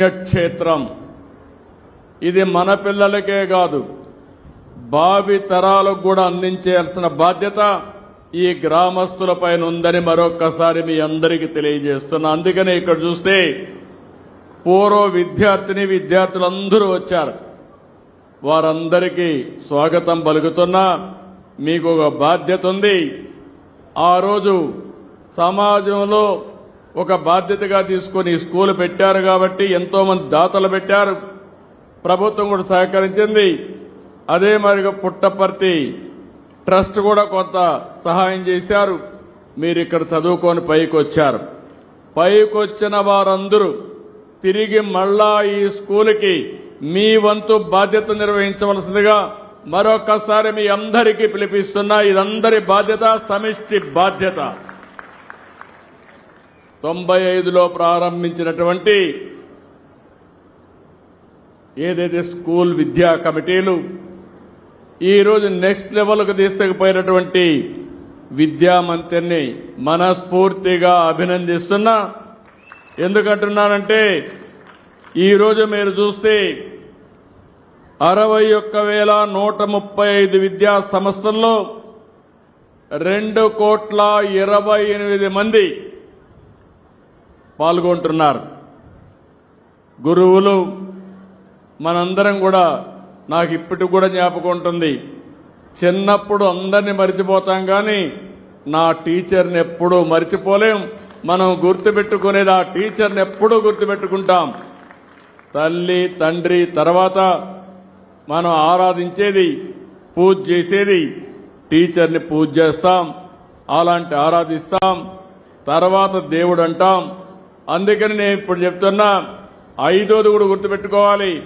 పుణ్యక్షేత్రం ఇది మన పిల్లలకే కాదు భావి తరాలకు కూడా అందించాల్సిన బాధ్యత ఈ గ్రామస్తులపైన ఉందని మరొక్కసారి మీ అందరికీ తెలియజేస్తున్నా. అందుకనే ఇక్కడ చూస్తే పూర్వ విద్యార్థిని విద్యార్థులందరూ వచ్చారు. వారందరికీ స్వాగతం పలుకుతున్నా. మీకు ఒక బాధ్యత ఉంది. ఆ రోజు సమాజంలో ఒక బాధ్యతగా తీసుకొని స్కూల్ పెట్టారు కాబట్టి ఎంతో మంది దాతలు పెట్టారు. ప్రభుత్వం కూడా సహకరించింది. అదే మరిగా పుట్టపర్తి ట్రస్ట్ కూడా కొంత సహాయం చేశారు. మీరు ఇక్కడ చదువుకొని పైకి వచ్చారు పైకి వచ్చిన వారందరూ తిరిగి మళ్ళా ఈ స్కూల్కి మీ వంతు బాధ్యత నిర్వహించవలసిందిగా మరొకసారి మీ అందరికీ పిలిపిస్తున్నా. ఇదందరి బాధ్యత సమిష్టి బాధ్యత. తొంభై ఐదులో ప్రారంభించినటువంటి ఏదైతే స్కూల్ విద్యా కమిటీలు ఈరోజు నెక్స్ట్ లెవెల్కు తీసుకుపోయినటువంటి విద్యా మంత్రిని మనస్ఫూర్తిగా అభినందిస్తున్నా ఎందుకంటున్నానంటే ఈరోజు మీరు చూస్తే అరవై ఒక్క వేల నూట ముప్పై ఐదు విద్యా సంస్థల్లో రెండు కోట్ల ఇరవై ఎనిమిది మంది పాల్గొంటున్నారు. గురువులు మనందరం కూడా నాకు ఇప్పటికి కూడా జ్ఞాపకం ఉంటుంది. చిన్నప్పుడు అందరినీ మర్చిపోతాం కానీ నా టీచర్ని ఎప్పుడూ మర్చిపోలేం. మనం గుర్తుపెట్టుకునేది ఆ టీచర్ని ఎప్పుడూ గుర్తుపెట్టుకుంటాం. తల్లి తండ్రి తర్వాత మనం ఆరాధించేది పూజ చేసేది టీచర్ని పూజ చేస్తాం అలాంటి ఆరాధిస్తాం తర్వాత దేవుడు అంటాం. అందుకని నేను ఇప్పుడు చెప్తున్నా ఐదోది కూడా గుర్తుపెట్టుకోవాలి.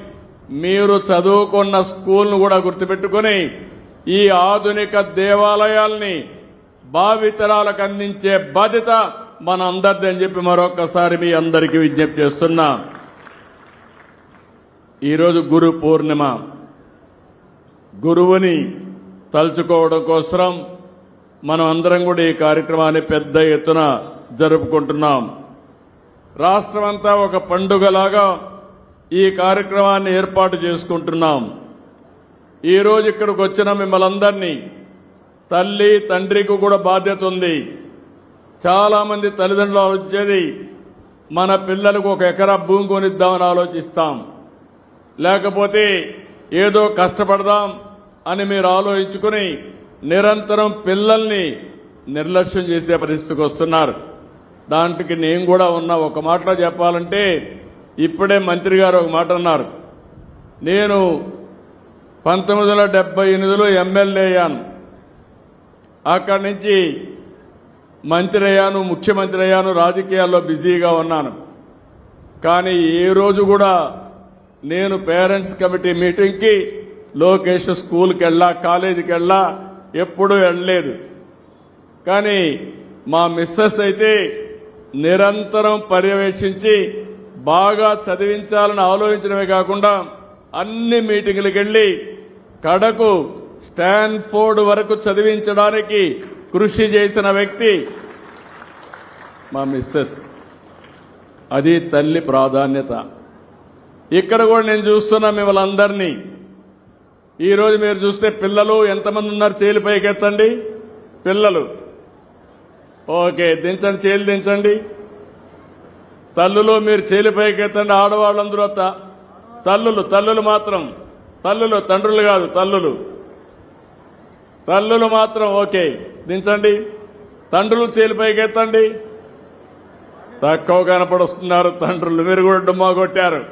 మీరు చదువుకున్న స్కూల్ను కూడా గుర్తుపెట్టుకొని ఈ ఆధునిక దేవాలయాల్ని భావితరాలకు అందించే బాధ్యత మన అందరిది అని చెప్పి మరొకసారి మీ అందరికీ విజ్ఞప్తి చేస్తున్నా. ఈరోజు గురు పూర్ణిమ. గురువుని తలుచుకోవడం కోసం మనం అందరం కూడా ఈ కార్యక్రమాన్ని పెద్ద ఎత్తున జరుపుకుంటున్నాం. రాష్ట్రమంతా ఒక పండుగలాగా ఈ కార్యక్రమాన్ని ఏర్పాటు చేసుకుంటున్నాం. ఈ రోజు ఇక్కడికి వచ్చిన మిమ్మల్ని అందరినీ తల్లి తండ్రికి కూడా బాధ్యత ఉంది. చాలామంది తల్లిదండ్రులు ఆలోచించేది మన పిల్లలకు ఒక ఎకరా భూమి కొనిద్దామని ఆలోచిస్తాం. లేకపోతే ఏదో కష్టపడదాం అని మీరు ఆలోచించుకుని నిరంతరం పిల్లల్ని నిర్లక్ష్యం చేసే పరిస్థితికి వస్తున్నారు. దాంట్కి నేను కూడా ఉన్నా. ఒక మాటలో చెప్పాలంటే ఇప్పుడే మంత్రి గారు ఒక మాట అన్నారు. నేను పంతొమ్మిది వందల డెబ్బై ఎనిమిదిలో ఎమ్మెల్యే అయ్యాను. అక్కడి నుంచి మంత్రి అయ్యాను ముఖ్యమంత్రి అయ్యాను రాజకీయాల్లో బిజీగా ఉన్నాను. కానీ ఏ రోజు కూడా నేను పేరెంట్స్ కమిటీ మీటింగ్కి లోకేష్ స్కూల్కి వెళ్ళా కాలేజీకి వెళ్ళా ఎప్పుడూ వెళ్ళలేదు. కానీ మా మిస్సెస్ అయితే నిరంతరం పర్యవేక్షించి బాగా చదివించాలని ఆలోచించడమే కాకుండా అన్ని మీటింగులకు వెళ్ళి కడకు స్టాన్ఫోర్డ్ వరకు చదివించడానికి కృషి చేసిన వ్యక్తి మా మిస్సెస్ అది తల్లి ప్రాధాన్యత. ఇక్కడ కూడా నేను చూస్తున్నా మిమ్మల్ని అందరినీ. ఈరోజు మీరు చూస్తే పిల్లలు ఎంతమంది ఉన్నారు చేలి పైకెత్తండి. పిల్లలు. ఓకే దించండి చేలు దించండి. తల్లులు మీరు చేలు పైకెత్తండి ఆడవాళ్ళందరూ త- తల్లులు తల్లులు మాత్రం. తల్లులు తండ్రులు కాదు తల్లులు. తల్లులు మాత్రం ఓకే దించండి. తండ్రులు చేలు పైకెత్తండి. తక్కువ కనపడుస్తున్నారు తండ్రులు మీరు కూడా డుమ్మా కొట్టారు.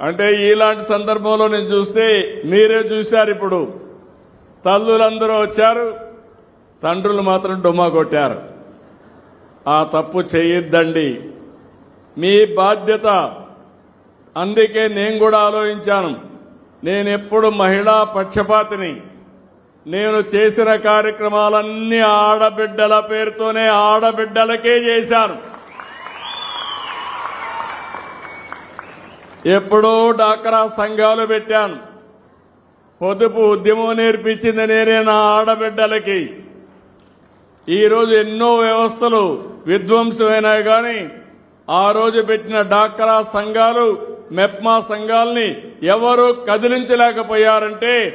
అంటే ఇలాంటి సందర్భంలో నేను చూస్తే మీరే చూశారు ఇప్పుడు. తల్లులందరూ వచ్చారు. తండ్రులు మాత్రం డుమ్మా కొట్టారు. ఆ తప్పు చేయొద్దండి. మీ బాధ్యత. అందుకే నేను కూడా ఆలోచించాను. నేను ఎప్పుడు మహిళా పక్షపాతిని. నేను చేసిన కార్యక్రమాలన్నీ ఆడబిడ్డల పేరుతోనే ఆడబిడ్డలకే చేశాను. ఎప్పుడో డాక్రా సంఘాలు పెట్టాను. పొదుపు ఉద్యమం నేర్పించింది నేనే నా ఆడబిడ్డలకి. ఈరోజు ఎన్నో వ్యవస్థలు విధ్వంసమైనాయి కానీ ఆ రోజు పెట్టిన డాక్రా సంఘాలు మెప్మా సంఘాల్ని ఎవరు కదిలించలేకపోయారంటే